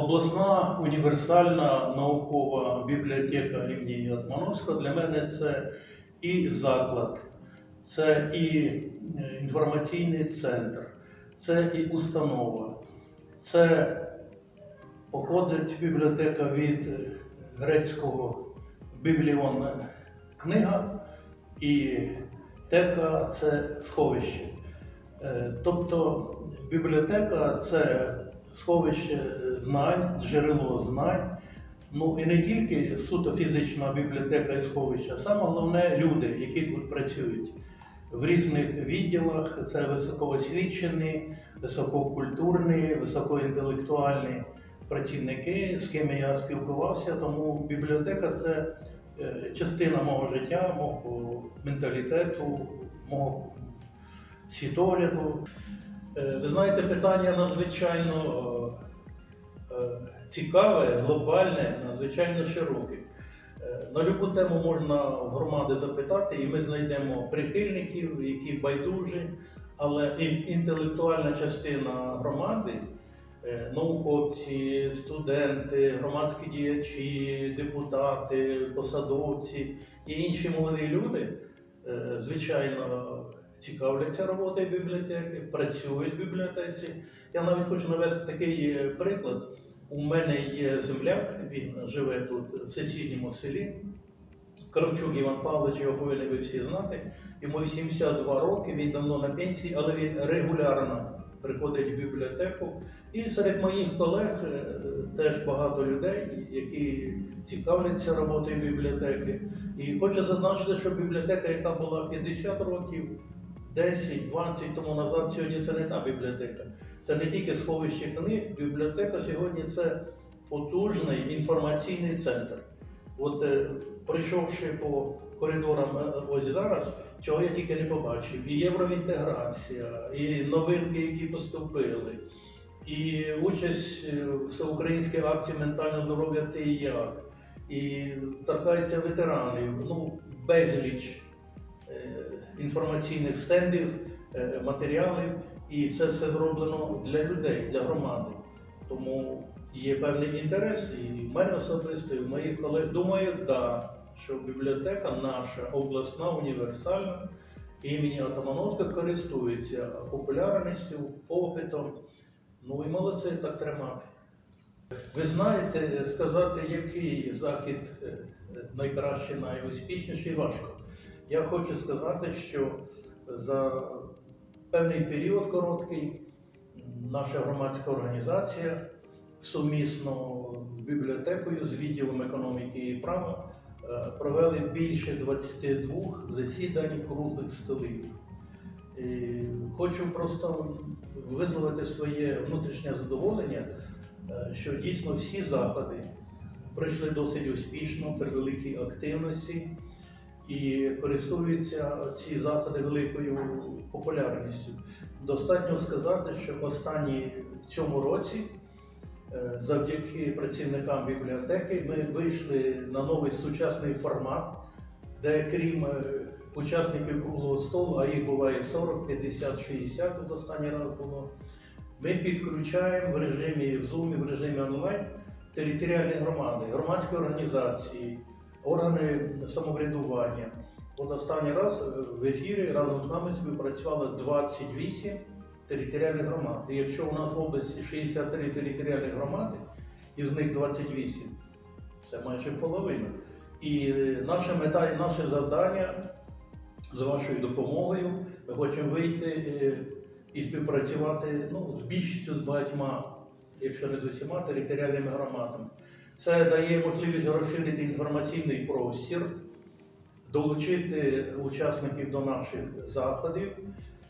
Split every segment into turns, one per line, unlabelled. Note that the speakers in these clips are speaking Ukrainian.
Обласна універсальна наукова бібліотека імені Атмановського для мене це і заклад, це і е, інформаційний центр, це і установа, це походить бібліотека від е, грецького бібліон книга і тека це сховище. Е, Тобто бібліотека це сховище знань, джерело знань. Ну і не тільки суто фізична бібліотека і сховище, а саме головне люди, які тут працюють в різних відділах. Це високоосвічені, висококультурні, високоінтелектуальні працівники, з ким я спілкувався. Тому бібліотека це е, частина мого життя, мого менталітету, мого світогляду. Е, Ви знаєте, питання надзвичайно е, цікаве, глобальне, надзвичайно широке. Е, На любу тему можна громади запитати, і ми знайдемо прихильників, які байдужі, але інтелектуальна частина громади, е, науковці, студенти, громадські діячі, депутати, посадовці і інші молоді люди, е, звичайно, цікавляться роботою бібліотеки, працюють в бібліотеці. Я навіть хочу навести такий приклад. У мене є земляк, він живе тут в сусідньому селі. Кравчук Іван Павлович, його повинні ви всі знати. Йому 82 роки, він давно на пенсії, але він регулярно приходить в бібліотеку. І серед моїх колег е, теж багато людей, які цікавляться роботою бібліотеки. І хочу зазначити, що бібліотека, яка була 50 років, 10-20 тому назад, сьогодні це не та бібліотека. Це не тільки сховище книг, бібліотека сьогодні це потужний інформаційний центр. От е, пройшовши по коридорам е, ось зараз, чого я тільки не побачив, і євроінтеграція, і новинки, які поступили, і участь е, в всеукраїнській акції ментального здоров'я ти і як, і торкається ветеранів, ну, безліч інформаційних стендів, е, матеріалів, і це все зроблено для людей, для громади. Тому є певний інтерес, і в мене особисто, і в моїх колег. Думаю, да, що бібліотека наша обласна, універсальна імені Атамановська користується популярністю, попитом. Ну і молодці так тримати. Ви знаєте, сказати, який захід е, найкращий, найуспішніший, важко. Я хочу сказати, що за певний період короткий наша громадська організація сумісно з бібліотекою, з відділом економіки і права е, провели більше 22 засідань круглих столів. І хочу просто висловити своє внутрішнє задоволення, е, що дійсно всі заходи пройшли досить успішно, при великій активності і користуються ці заходи великою популярністю. Достатньо сказати, що останні в цьому році, е, завдяки працівникам бібліотеки, ми вийшли на новий сучасний формат, де крім е, учасників круглого столу, а їх буває 40, 50, 60, тут останній раз було. Ми підключаємо в режимі в Zoom, в режимі онлайн територіальні громади, громадські організації, органи самоврядування. От останній раз е, в ефірі разом з нами співпрацювало 28 територіальних громад. І якщо у нас в області 63 територіальних громади, із них 28, це майже половина. І е, наша мета і наше завдання з вашою допомогою ми хочемо вийти е, і співпрацювати ну, з більшістю з багатьма, якщо не з усіма територіальними громадами. Це дає можливість розширити інформаційний простір, долучити учасників до наших заходів.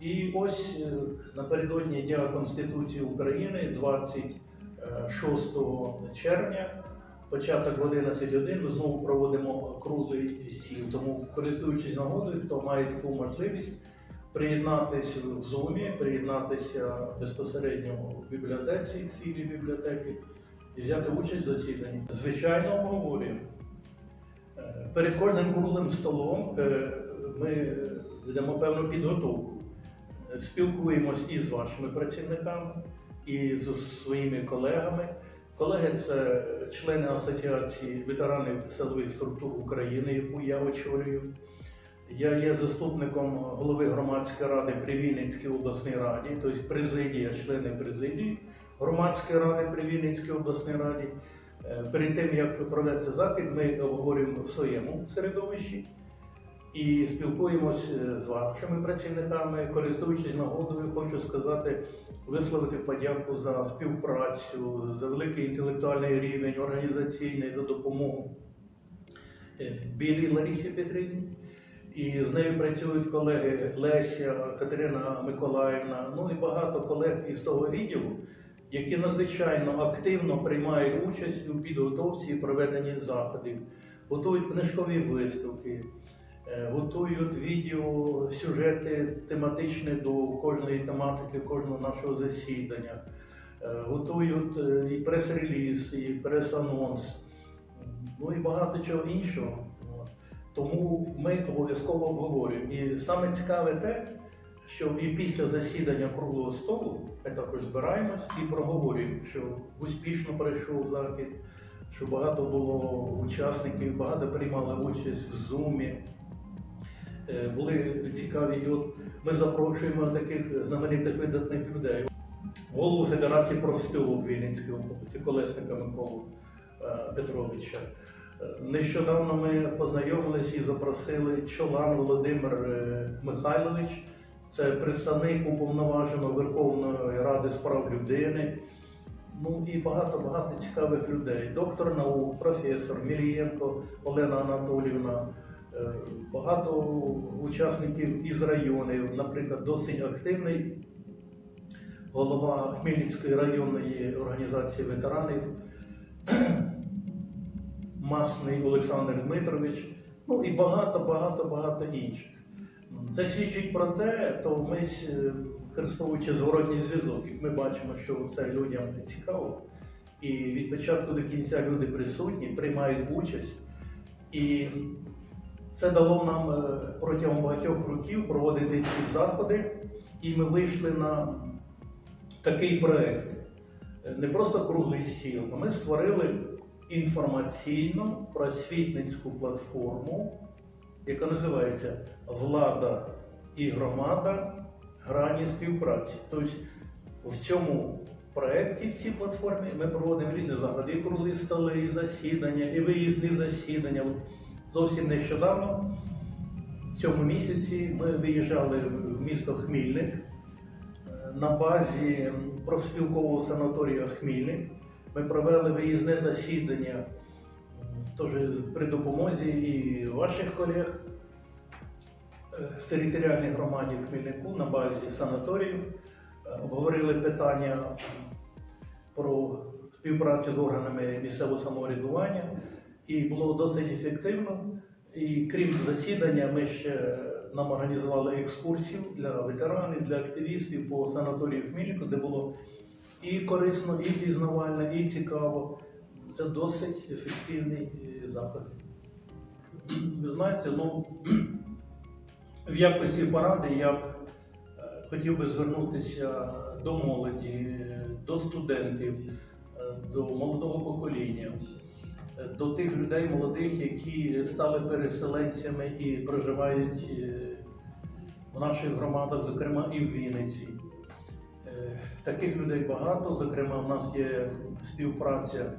І ось е, напередодні Дня Конституції України, 26 червня, початок в 11.1, ми знову проводимо круглий сіл. Тому, користуючись нагодою, хто має таку можливість приєднатися в Zoom, приєднатися безпосередньо в бібліотеці, в філії бібліотеки і взяти участь в засіданні. Звичайно, обговорюємо. Е, Перед кожним круглим столом е, ми ведемо певну підготовку. Е, Спілкуємось і з вашими працівниками, і з своїми колегами. Колеги це члени Асоціації ветеранів силових структур України, яку я очолюю. Я є заступником голови громадської ради при Вінницькій обласній раді, тобто президія, члени президії громадської ради при Вінницькій обласній раді. Е, Перед тим як провести захід, ми обговорюємо в своєму середовищі і спілкуємось е, з вашими працівниками. Користуючись нагодою, хочу сказати, висловити подяку за співпрацю, за великий інтелектуальний рівень, організаційний, за допомогу е, Білій Ларісі Петрівні. І з нею працюють колеги Леся, Катерина Миколаївна, ну і багато колег із того відділу, які надзвичайно активно приймають участь у підготовці і проведенні заходів, готують книжкові виставки, е, готують відео, сюжети тематичні до кожної тематики, кожного нашого засідання, е, готують е, і прес-реліз, і прес-анонс, ну і багато чого іншого. Тому ми обов'язково обговорюємо. І саме цікаве те, що і після засідання круглого столу ми також збираємось і проговорюємо, що успішно пройшов захід, що багато було учасників, багато приймали участь в зумі. Е, Були цікаві, і от ми запрошуємо таких знаменитих видатних людей. Голову Федерації профспілок Вінницької області, колесника Миколу е, Петровича. Е, Нещодавно ми познайомились і запросили Чолан Володимир Михайлович, це представник уповноваженого Верховної Ради з прав людини. Ну і багато-багато цікавих людей. Доктор наук, професор Мілієнко Олена Анатоліївна, е, багато учасників із районів, наприклад, досить активний голова Хмельницької районної організації ветеранів. Масний Олександр Дмитрович, ну і багато, багато, багато інших. Це свідчить про те, то ми, е, використовуючи зворотній зв'язок, ми бачимо, що це людям цікаво. І від початку до кінця люди присутні, приймають участь. І це дало нам е, протягом багатьох років проводити ці заходи, і ми вийшли на такий проект. Не просто круглий стіл, а ми створили інформаційну просвітницьку платформу, яка називається Влада і громада грані співпраці. Тобто в цьому проєкті, в цій платформі, ми проводимо різні заходи, і круглі столи, і засідання, і виїзні засідання. Зовсім нещодавно, в цьому місяці, ми виїжджали в місто Хмільник е, на базі профспілкового санаторію Хмільник. Ми провели виїзне засідання теж при допомозі і ваших колег е, в територіальній громаді в Хмельнику на базі санаторію. Е, Обговорили питання про співпрацю з органами місцевого самоврядування, і було досить ефективно. І крім засідання, ми ще нам організували екскурсію для ветеранів, для активістів по санаторію Хмельнику, де було і корисно, і пізнавально, і цікаво. Це досить ефективний е, заход. Ви знаєте, ну в якості поради я б е, хотів би звернутися до молоді, до студентів, е, до молодого покоління, до тих людей молодих, які стали переселенцями і проживають в наших громадах, зокрема і в Вінниці. Таких людей багато. Зокрема, в нас є співпраця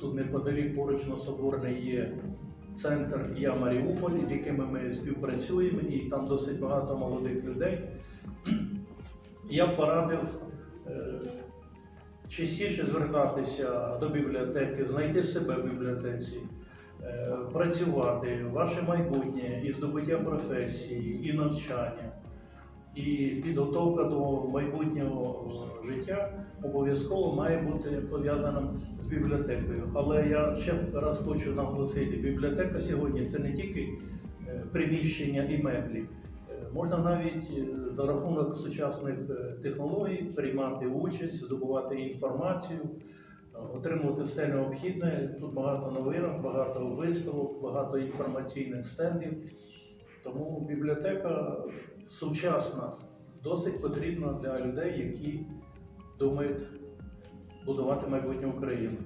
тут неподалік поруч на Соборний є центр Я Маріуполь, з якими ми співпрацюємо, і там досить багато молодих людей. Я порадив е, частіше звертатися до бібліотеки, знайти себе в бібліотеці, е, працювати, ваше майбутнє і здобуття професії, і навчання і підготовка до майбутнього життя обов'язково має бути пов'язана з бібліотекою. Але я ще раз хочу наголосити: бібліотека сьогодні це не тільки е, приміщення і меблі. Е, Можна навіть е, за рахунок сучасних е, технологій приймати участь, здобувати інформацію, е, отримувати все необхідне. Тут багато новинок, багато виставок, багато інформаційних стендів. Тому бібліотека сучасна, досить потрібна для людей, які думають будувати майбутнє України.